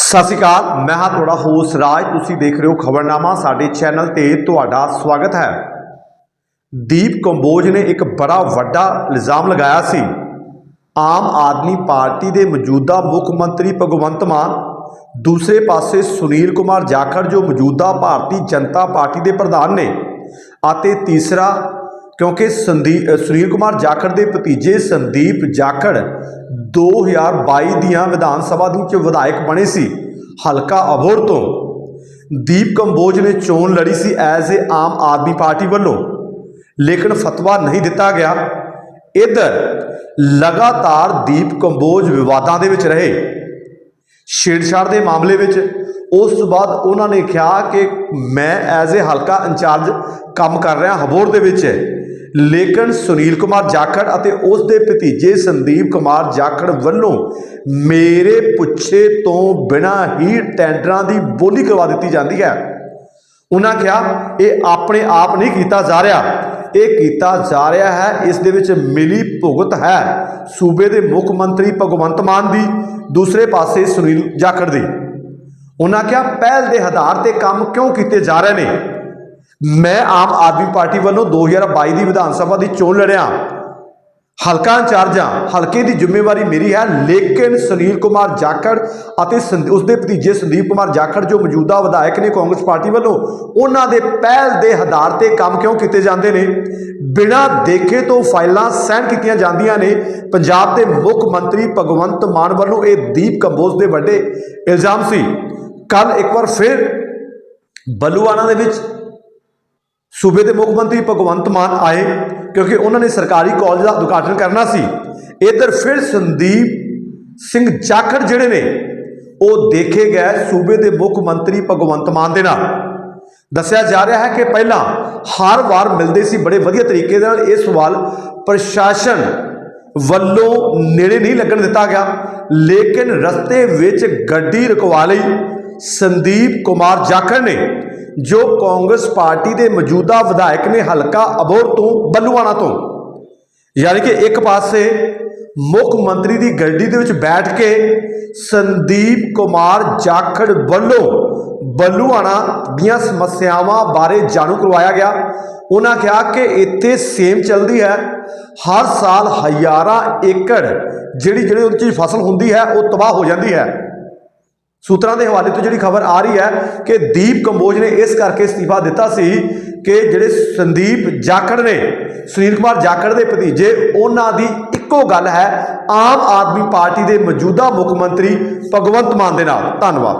ਸਤਿ ਸ਼੍ਰੀ ਅਕਾਲ, ਮੈਂ ਹਾਂ ਤੁਹਾਡਾ ਹੋਸਟ ਰਾਜ। ਤੁਸੀਂ ਦੇਖ ਰਹੇ ਹੋ ਖਬਰਨਾਮਾ, ਸਾਡੇ ਚੈਨਲ ਤੇ ਤੁਹਾਡਾ ਸਵਾਗਤ ਹੈ। ਦੀਪ ਕੰਬੋਜ ਨੇ ਇੱਕ ਬੜਾ ਵੱਡਾ ਇਲਜ਼ਾਮ ਲਗਾਇਆ ਸੀ। ਆਮ ਆਦਮੀ ਪਾਰਟੀ ਦੇ ਮੌਜੂਦਾ ਮੁੱਖ ਮੰਤਰੀ ਭਗਵੰਤ ਮਾਨ, ਦੂਸਰੇ ਪਾਸੇ ਸੁਨੀਲ ਕੁਮਾਰ ਜਾਖੜ ਜੋ ਮੌਜੂਦਾ ਭਾਰਤੀ ਜਨਤਾ ਪਾਰਟੀ ਦੇ ਪ੍ਰਧਾਨ ਨੇ ਅਤੇ ਤੀਸਰਾ ਕਿਉਂਕਿ ਸੰਦੀਪ ਸੁਨੀਲ ਕੁਮਾਰ ਜਾਖੜ ਦੇ ਭਤੀਜੇ ਸੰਦੀਪ ਜਾਖੜ 2022 ਦੀਆਂ ਵਿਧਾਨ ਸਭਾ ਦੀ ਚ ਵਿਧਾਇਕ ਬਣੇ ਸੀ, ਹਲਕਾ ਅਬੋਰ ਤੋਂ। ਦੀਪ ਕੰਬੋਜ ਨੇ ਚੋਣ ਲੜੀ ਸੀ as a Aam Aadmi party ਵੱਲੋਂ। ਲੇਕਿਨ ਫਤਵਾ ਨਹੀਂ ਦਿੱਤਾ ਗਿਆ। ਇਧਰ, ਲਗਾਤਾਰ ਦੀਪ ਕੰਬੋਜ ਵਿਵਾਦਾਂ ਦੇ ਵਿੱਚ ਰਹੇ। ਛੇੜਛਾੜ ਦੇ ਮਾਮਲੇ ਵਿੱਚ ਉਸ ਤੋਂ ਬਾਅਦ ਉਹਨਾਂ ਨੇ ਕਿਹਾ ਕਿ ਮੈਂ ਐਜ਼ ਏ ਹਲਕਾ ਇੰਚਾਰਜ ਕੰਮ ਕਰ ਰਿਹਾ ਹਬੋਰ ਦੇ ਵਿੱਚ। ਲੇਕਿਨ ਸੁਨੀਲ ਕੁਮਾਰ ਜਾਖੜ ਅਤੇ ਉਸ ਦੇ ਭਤੀਜੇ ਸੰਦੀਪ ਕੁਮਾਰ ਜਾਖੜ ਵੱਲੋਂ ਮੇਰੇ ਪੁੱਛੇ ਤੋਂ ਬਿਨਾਂ ਹੀ ਟੈਂਡਰਾਂ ਦੀ ਬੋਲੀ ਕਰਵਾ ਦਿੱਤੀ ਜਾਂਦੀ ਹੈ। ਉਹਨਾਂ ਕਿਹਾ, ਇਹ ਆਪਣੇ ਆਪ ਨਹੀਂ ਕੀਤਾ ਜਾ ਰਿਹਾ। ਇਹ ਕੀਤਾ ਜਾ ਰਿਹਾ ਹੈ, ਇਸ ਦੇ ਵਿੱਚ ਮਿਲੀ ਭੁਗਤ ਹੈ ਸੂਬੇ ਦੇ ਮੁੱਖ ਮੰਤਰੀ ਭਗਵੰਤ ਮਾਨ ਦੀ, ਦੂਸਰੇ ਪਾਸੇ ਸੁਨੀਲ ਜਾਖੜ ਦੀ। ਉਹਨਾਂ ਕਿਹਾ, ਪਹਿਲ ਦੇ ਆਧਾਰ ਤੇ ਕੰਮ ਕਿਉਂ ਕੀਤੇ ਜਾ ਰਹੇ ਨੇ? ਮੈਂ ਆਮ ਆਦਮੀ ਪਾਰਟੀ ਵੱਲੋਂ 2022 ਦੀ ਵਿਧਾਨ ਸਭਾ ਦੀ ਚੋਣ ਲੜਿਆ। ਹਲਕਾ ਇੰਚਾਰਜ ਹਾਂ। ਹਲਕੇ ਦੀ ਜ਼ਿੰਮੇਵਾਰੀ ਮੇਰੀ ਹੈ। ਲੇਕਿਨ ਸੁਨੀਲ ਕੁਮਾਰ ਜਾਖੜ ਅਤੇ ਸੰਦ- ਉਸਦੇ ਭਤੀਜੇ ਸੰਦੀਪ ਕੁਮਾਰ ਜਾਖੜ ਜੋ ਮੌਜੂਦਾ ਵਿਧਾਇਕ ਨੇ ਕਾਂਗਰਸ ਪਾਰਟੀ ਵੱਲੋਂ, ਉਹਨਾਂ ਦੇ ਪਹਿਲ ਦੇ ਆਧਾਰ ਤੇ ਕੰਮ ਕਿਉਂ ਕੀਤੇ ਜਾਂਦੇ ਨੇ? ਬਿਨਾਂ ਦੇਖੇ ਤੋਂ ਫਾਈਲਾਂ ਸੈਂਡ ਕੀਤੀਆਂ ਜਾਂਦੀਆਂ ਨੇ। ਪੰਜਾਬ ਦੇ ਮੁੱਖ ਮੰਤਰੀ ਭਗਵੰਤ ਮਾਨ ਵੱਲੋਂ ਇਹ ਦੀਪ ਕੰਬੋਜ ਦੇ ਵੱਡੇ ਇਲਜ਼ਾਮ ਸੀ। ਕੱਲ ਇੱਕ ਵਾਰ ਫਿਰ ਬਲੂਆਣਾ ਦੇ ਵਿੱਚ ਸੂਬੇ ਦੇ ਮੁੱਖ ਮੰਤਰੀ ਭਗਵੰਤ ਮਾਨ ਆਏ ਕਿਉਂਕਿ ਉਹਨਾਂ ਨੇ ਸਰਕਾਰੀ ਕਾਲਜ ਦਾ ਉਦਘਾਟਨ ਕਰਨਾ ਸੀ। ਇਧਰ ਫਿਰ ਸੰਦੀਪ ਸਿੰਘ ਜਾਖੜ ਜਿਹੜੇ ਨੇ, ਉਹ ਦੇਖੇ ਗਏ ਸੂਬੇ ਦੇ ਮੁੱਖ ਮੰਤਰੀ ਭਗਵੰਤ ਮਾਨ ਦੇ ਨਾਲ। ਦੱਸਿਆ ਜਾ ਰਿਹਾ ਹੈ ਕਿ ਪਹਿਲਾਂ ਹਰ ਵਾਰ ਮਿਲਦੇ ਸੀ ਬੜੇ ਵਧੀਆ ਤਰੀਕੇ ਦੇ ਨਾਲ। ਇਹ ਸਵਾਲ ਪ੍ਰਸ਼ਾਸਨ ਵੱਲੋਂ ਨੇੜੇ ਨਹੀਂ ਲੱਗਣ ਦਿੱਤਾ ਗਿਆ, ਲੇਕਿਨ ਰਸਤੇ ਵਿੱਚ ਗੱਡੀ ਰੁਕਵਾ ਲਈ ਸੰਦੀਪ ਕੁਮਾਰ ਜਾਖੜ ਨੇ ਜੋ ਕਾਂਗਰਸ ਪਾਰਟੀ ਦੇ ਮੌਜੂਦਾ ਵਿਧਾਇਕ ਨੇ ਹਲਕਾ ਅਬੋਰ ਤੋਂ ਬੱਲੂਆਣਾ ਤੋਂ। ਯਾਨੀ ਕਿ ਇੱਕ ਪਾਸੇ ਮੁੱਖ ਮੰਤਰੀ ਦੀ ਗੱਡੀ ਦੇ ਵਿੱਚ ਬੈਠ ਕੇ ਸੰਦੀਪ ਕੁਮਾਰ ਜਾਖੜ ਵੱਲੋਂ ਬੱਲੂਆਣਾ ਦੀਆਂ ਸਮੱਸਿਆਵਾਂ ਬਾਰੇ ਜਾਣੂ ਕਰਵਾਇਆ ਗਿਆ। ਉਹਨਾਂ ਕਿਹਾ ਕਿ ਇੱਥੇ ਸੇਮ ਚੱਲਦੀ ਹੈ। ਹਰ ਸਾਲ ਹਜ਼ਾਰਾਂ ਏਕੜ ਜਿਹੜੀ ਜਿਹੜੀ ਉਹਦੇ 'ਚ ਫਸਲ ਹੁੰਦੀ ਹੈ, ਉਹ ਤਬਾਹ ਹੋ ਜਾਂਦੀ ਹੈ। ਸੂਤਰਾਂ ਦੇ ਹਵਾਲੇ ਤੋਂ ਜਿਹੜੀ ਖਬਰ ਆ ਰਹੀ ਹੈ ਕਿ ਦੀਪ ਕੰਬੋਜ ਨੇ ਇਸ ਕਰਕੇ ਅਸਤੀਫਾ ਦਿੱਤਾ ਸੀ ਕਿ ਜਿਹੜੇ ਸੰਦੀਪ ਜਾਖੜ ਨੇ, ਸੁਨੀਲ ਕੁਮਾਰ ਜਾਖੜ ਦੇ ਭਤੀਜੇ, ਉਹਨਾਂ ਦੀ ਇੱਕੋ ਗੱਲ ਹੈ, ਆਮ ਆਦਮੀ ਪਾਰਟੀ ਦੇ ਮੌਜੂਦਾ ਮੁੱਖ ਮੰਤਰੀ ਭਗਵੰਤ ਮਾਨ ਦੇ ਨਾਲ। ਧੰਨਵਾਦ।